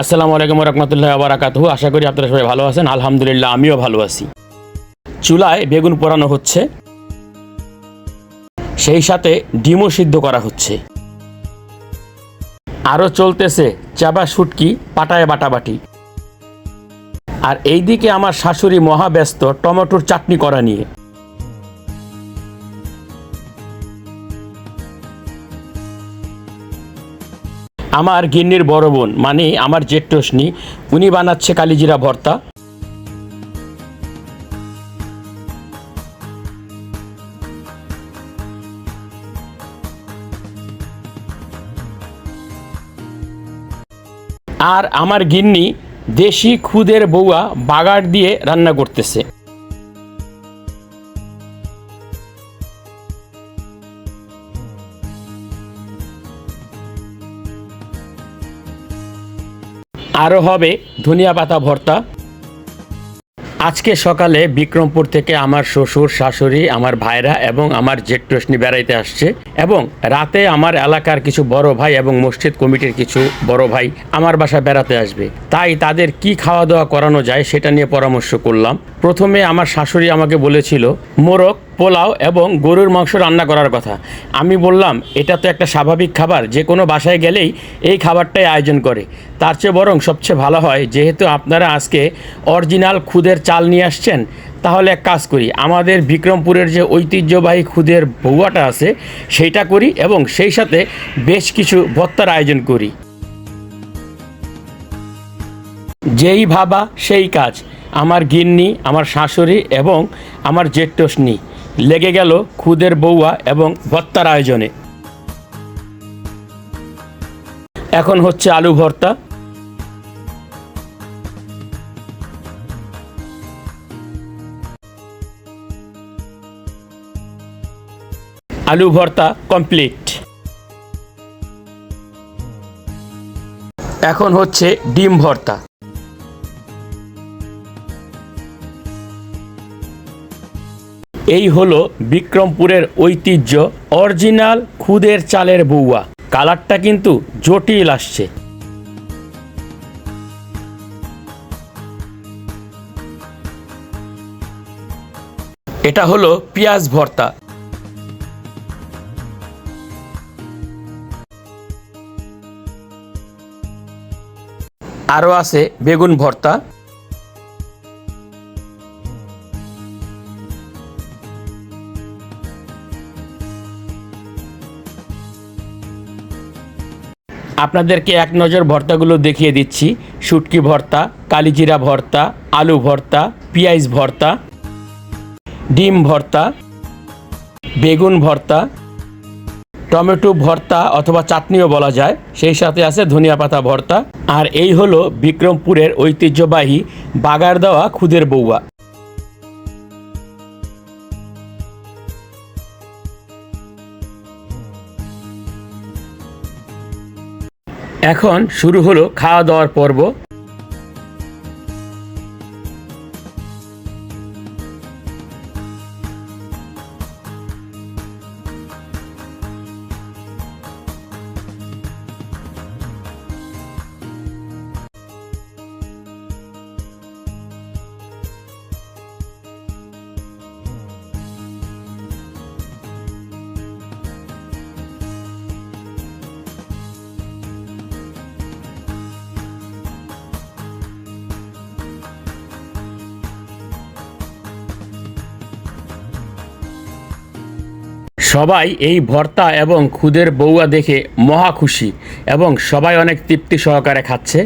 আসসালামু আলাইকুম রহমতুল্লাহ আবরাকাতহু আশা করি আপনারা সবাই ভালো আছেন। আলহামদুলিল্লাহ, আমিও ভালো আছি। চুলায় বেগুন পোড়ানো হচ্ছে। সেই সাথে ডিমও সিদ্ধ করা হচ্ছে। আরও চলতেছে চাবা শুটকি, পাটায় বাটাবাটি। আর এইদিকে আমার শাশুড়ি মহাব্যস্ত টমেটোর চাটনি করা নিয়ে। আমার গিন্নির বড় বোন মানে আমার জেঠটসনি উনি বানাচ্ছে কালিজিরা ভর্তা। আর আমার গিন্নি দেশি খুদের বউয়া বাগার দিয়ে রান্না করতেছে। আরও হবে ধনিয়া পাতা ভর্তা। আজকে সকালে বিক্রমপুর থেকে আমার শ্বশুর, শাশুড়ি, আমার ভাইরা এবং আমার জেঠটসনি বেড়াইতে আসছে এবং রাতে আমার এলাকার কিছু বড় ভাই এবং মসজিদ কমিটির কিছু বড় ভাই আমার বাসা বেড়াতে আসবে। তাই তাদের কি খাওয়া দাওয়া করানো যায় সেটা নিয়ে পরামর্শ করলাম। প্রথমে আমার শাশুড়ি আমাকে বলেছিল, মোরগ পোলাও এবং গরুর মাংস রান্না করার কথা। আমি বললাম, এটা তো একটা স্বাভাবিক খাবার, যে কোনো বাসায় গেলেই এই খাবারটাই আয়োজন করে। তার চেয়ে বরং সবচেয়ে ভালো হয়, যেহেতু আপনারা আজকে অরিজিনাল খুদের চাল নিয়ে আসছেন, তাহলে এক কাজ করি, আমাদের বিক্রমপুরের যে ঐতিহ্যবাহী খুদের ভৌয়াটা আছে, সেইটা করি এবং সেই সাথে বেশ কিছু ভত্তার আয়োজন করি। যেই ভাবা, সেই কাজ। আমার গিন্নি, আমার শাশুড়ি এবং আমার জেঠটসনি লেগে গেল খুদের বউয়া এবং ভর্তার আয়োজনে। এখন হচ্ছে আলু ভর্তা। আলু ভর্তা কমপ্লিট। এখন হচ্ছে ডিম ভর্তা। এই হলো বিক্রমপুরের ঐতিহ্য, অরিজিনাল খুদের চালের বউয়া। কালারটা কিন্তু জটিল আসছে। এটা হলো পেঁয়াজ ভর্তা। আরও আছে বেগুন ভর্তা। আপনাদেরকে এক নজর ভর্তাগুলো দেখিয়ে দিচ্ছি। শুটকি ভর্তা, কালিজিরা ভর্তা, আলু ভর্তা, পেঁয়াজ ভর্তা, ডিম ভর্তা, বেগুন ভর্তা, টমেটো ভর্তা অথবা চাটনিও বলা যায়। সেই সাথে আছে ধনিয়া পাতা ভর্তা। আর এই হলো বিক্রমপুরের ঐতিহ্যবাহী বাগার দেওয়া খুদের বউয়া। এখন শুরু হলো খাওয়া দাওয়ার পর্ব। সবাই এই ভর্তা এবং খুদের বউয়া দেখে মহা খুশি এবং সবাই অনেক তৃপ্তি সহকারে খাচ্ছে।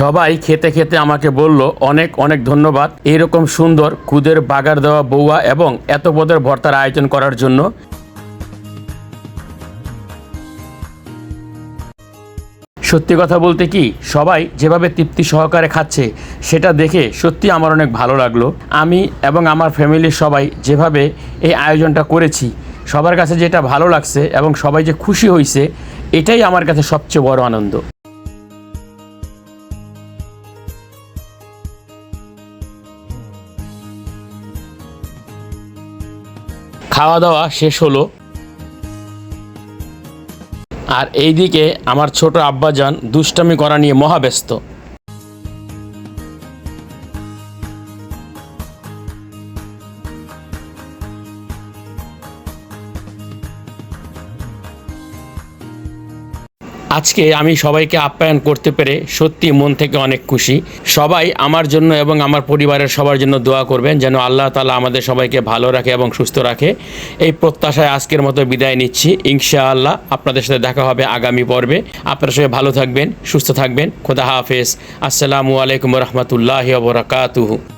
সবাই খেতে খেতে আমাকে বলল, অনেক অনেক ধন্যবাদ। এরকম সুন্দর খুদের বাগার দেওয়া বউয়া এবং এত পদের ভর্তার আয়োজন করার জন্য। সত্যি কথা বলতে কি, সবাই যেভাবে তৃপ্তি সহকারে খাচ্ছে, সেটা দেখে সত্যি আমার অনেক ভালো লাগল। আমি এবং আমার ফ্যামিলির সবাই যেভাবে এই আয়োজনটা করেছি, সবার কাছে যেটা ভালো লাগছে এবং সবাই যে খুশি হয়েছে এটাই আমার কাছে সবচেয়ে বড় আনন্দ। খাওয়া দাওয়া শেষ হলো। আর এইদিকে আমার ছোট আব্বাজান দুষ্টামি করা নিয়ে মহাব্যস্ত। আজকে আমি সবাইকে আপ্যায়ন করতে পেরে সত্যি মন থেকে অনেক খুশি। সবাই আমার জন্য এবং আমার পরিবারের সবার জন্য দোয়া করবেন যেন আল্লাহ তালা আমাদের সবাইকে ভালো রাখে এবং সুস্থ রাখে। এই প্রত্যাশায় আজকের মতো বিদায় নিচ্ছি। ইনশাআল্লাহ আপনাদের সাথে দেখা হবে আগামী পর্বে। আপনারা সবাই ভালো থাকবেন, সুস্থ থাকবেন। খোদা হাফেজ। আসসালামু আলাইকুম রহমতুল্লাহ বরকাতুহু।